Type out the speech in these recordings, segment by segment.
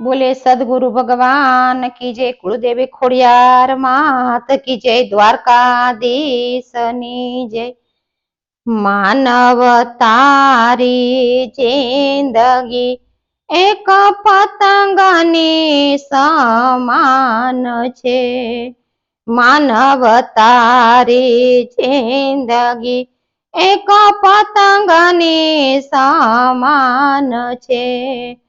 બોલે, સદગુરુ ભગવાન કી જય કુળદેવી ખોડિયાર માત કી જય દ્વારકાધીશની જય. માનવ તારી જિંદગી એક પતંગની સમાન છે. માનવ તારી જિંદગી એક પતંગની સમાન છે.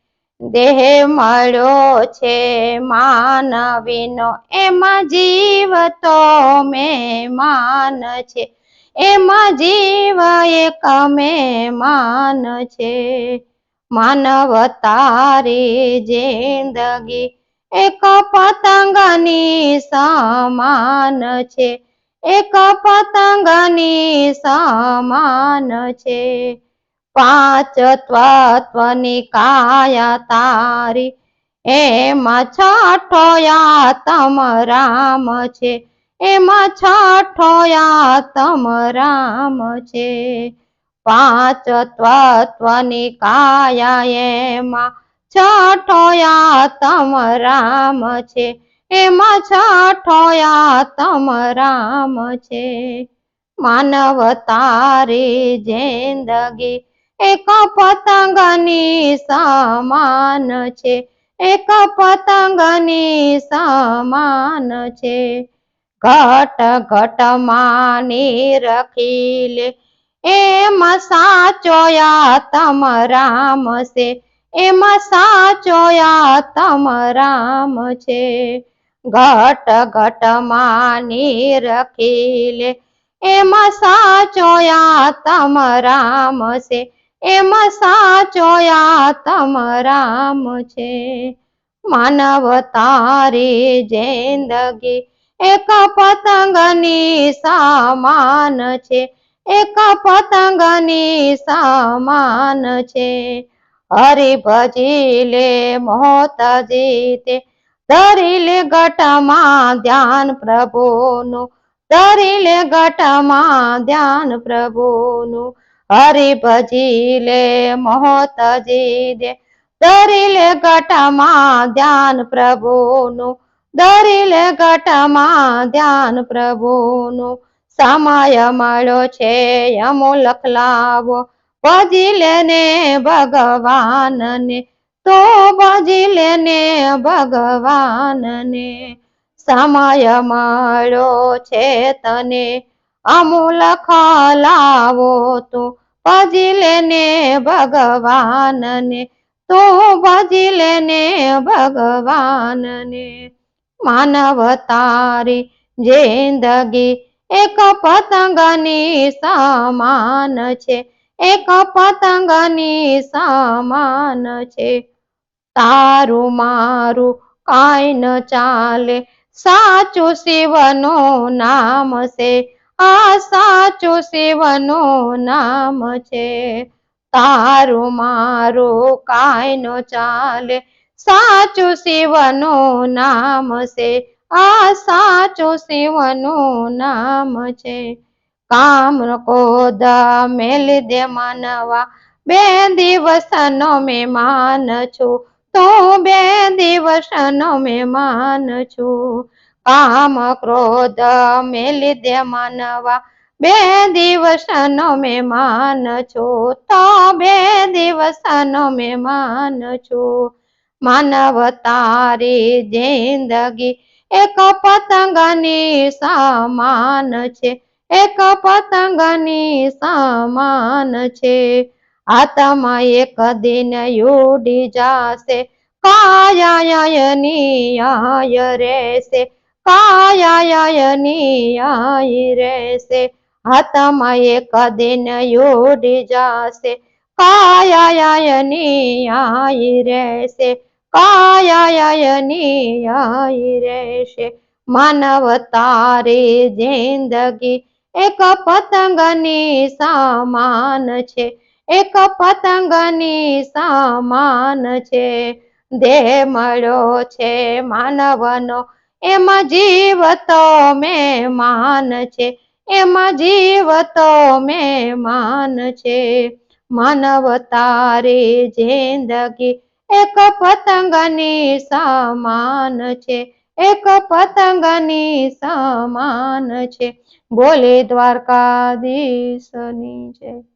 દેહ મળ્યો છે માનવીનો, એમાં જીવ તો મહેમાન છે. એમાં જીવ એક મહેમાન છે. માનવ તારી જિંદગી એક પતંગની સમાન છે. એક પતંગની સમાન છે. પાંચ ત્વત્વની કાયા તારી એમાં છઠો યાતમ રામ છે એમાં છઠો યાતમ રામ છે પાંચ ત્વત્વની કાયા એમાં છઠો યાતમ રામ છે એમાં છઠો યાતમ રામ છે માનવ તારી જિંદગી એક પતંગની સમાન છે. એક પતંગની સમાન છે. ઘટ ઘટ માની રખીલે એમાં સાચો તમ રામ છે. એમાં સાચો તમ રામ છે. ઘટ ઘટ માની રખીલે એમાં સાચો તમ રામ છે. એમાં સાચો આત્મ રામ છે. માનવ તારી જિંદગી એક પતંગની સમાન છે. એક પતંગની સમાન છે. હરી ભજી લે મોત જીતે. ધરી લે ગટમાં ધ્યાન પ્રભુનું. ધરી લે ગટમાં ધ્યાન પ્રભુનું. હરી ભજી લે મોહતજી દે ધરી લે ધ્યાન પ્રભુનું ધરી લે ગટમાં ધ્યાન પ્રભુનું. સમય મળ્યો છે યમો લખલાવો ભજી લેને ભગવાનને, તો ભજી લેને ભગવાનને. સમય મળ્યો છે તને અમૂલક ખલાવો તો ભજી લેને ભગવાનને, તો ભજી લેને ભગવાનને. માનવ તારી જિંદગી એક પતંગની સમાન છે, એક પતંગની સમાન છે. તારું મારું કાંઈ ન ચાલે, સાચું શિવનું નામ છે આ સાચો સેવનો નામ છે. તારું મારો કાંઈ નો ચાલે. સાચો સેવનો નામ છે. આ સાચો સેવનો નામ છે. કામ કોદ મેલી દે માનવા. બે દિવસનો મહેમાન છું. તું બે દિવસનો મહેમાન છું. કામ ક્રોધ મેલી દે માનવા. બે દિવસનો મહેમાન છો, તો બે દિવસનો મહેમાન છો. માનવ તારી જિંદગી એક પતંગની સમાન છે, એક પતંગની સમાન છે. આત્મા એક દિન ઉડી જાશે આય રહેશે. કાયાયની આય રહેશે હાથમાં એક દિન યોડી જાશે. કાયાયની આય રહેશે કાયાયની આય રહેશે માનવ તારી જિંદગી એક પતંગની સામાન છે. એક પતંગની સામાન છે. દેહ મળ્યો છે માનવનો એમાં જીવ તો મહેમાન છે, એમાં જીવ તો મહેમાન છે. માનવ તારે જિંદગી એક પતંગની સમાન છે, એક પતંગની સમાન છે. બોલે દ્વારકાધીશની જય.